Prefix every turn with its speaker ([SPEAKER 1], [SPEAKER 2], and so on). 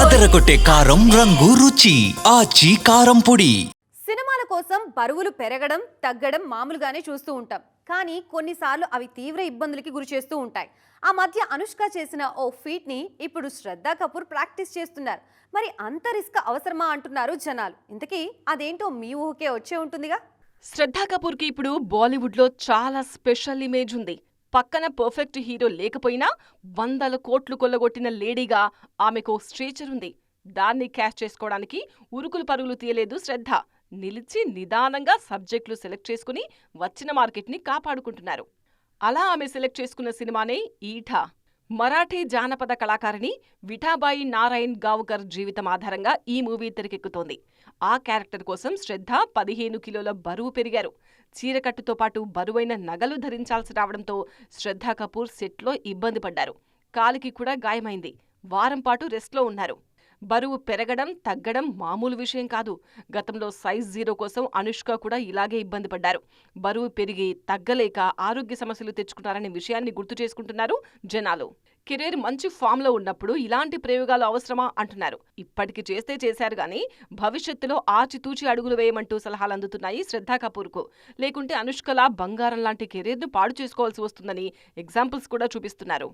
[SPEAKER 1] అదరగొట్టే కారం రంగు రుచి ఆచి కారం పొడి.
[SPEAKER 2] సినిమాల కోసం బరువులు పెరగడం తగ్గడం మామూలుగానే చూస్తూ ఉంటాం. కానీ కొన్నిసార్లు అవి తీవ్ర ఇబ్బందులకి గురి చేస్తూ ఉంటాయి. ఆ మధ్య అనుష్క చేసిన ఓ ఫీట్ని ఇప్పుడు శ్రద్ధా కపూర్ ప్రాక్టీస్ చేస్తున్నారు. మరి అంత రిస్క్ అవసరమా అంటున్నారు జనాలు. ఇంతకీ అదేంటో మీ ఊహకే వచ్చే ఉంటుందిగా?
[SPEAKER 3] శ్రద్ధా కపూర్కి ఇప్పుడు బాలీవుడ్లో చాలా స్పెషల్ ఇమేజ్ ఉంది. పక్కన పర్ఫెక్ట్ హీరో లేకపోయినా వందల కోట్లు కొల్లగొట్టిన లేడీగా ఆమెకు స్ట్రేచర్ ఉంది. దాన్ని క్యాష్ చేసుకోవడానికి ఉరుకులు పరుగులు తీయలేదు శ్రద్ధ. నిలిచి నిదానంగా సబ్జెక్టులు సెలెక్ట్ చేసుకుని వచ్చిన మార్కెట్ని కాపాడుకుంటున్నారు. అలా ఆమె సెలెక్ట్ చేసుకున్న సినిమానే ఈఠా. మరాఠీ జానపద కళాకారిణి విఠాబాయి నారాయణ్ గావ్కర్ జీవితం ఆధారంగా ఈ మూవీ తెరకెక్కుతోంది. ఆ క్యారెక్టర్ కోసం శ్రద్ధ పదిహేను కిలోల బరువు పెరిగారు. చీరకట్టుతో పాటు బరువైన నగలు ధరించాల్సి రావడంతో శ్రద్ధా కపూర్ సెట్లో ఇబ్బంది పడ్డారు. కాలికి కూడా గాయమైంది. వారం పాటు రెస్ట్లో ఉన్నారు. బరువు పెరగడం తగ్గడం మామూలు విషయం కాదు. గతంలో సైజ్ జీరో కోసం అనుష్క కూడా ఇలాగే ఇబ్బంది పడ్డారు. బరువు పెరిగి తగ్గలేక ఆరోగ్య సమస్యలు తెచ్చుకున్నారనే విషయాన్ని గుర్తు చేసుకుంటున్నారు జనాలు. కెరీర్ మంచి ఫామ్లో ఉన్నప్పుడు ఇలాంటి ప్రయోగాలు అవసరమా అంటున్నారు. ఇప్పటికి చేస్తే చేశారు గానీ భవిష్యత్తులో ఆచితూచి అడుగులు వేయమంటూ సలహాలు అందుతున్నాయి శ్రద్ధా కపూర్కు. లేకుంటే అనుష్కలా బంగారం లాంటి కెరీర్ను పాడు చేసుకోవాల్సి వస్తుందని ఎగ్జాంపుల్స్ కూడా చూపిస్తున్నారు.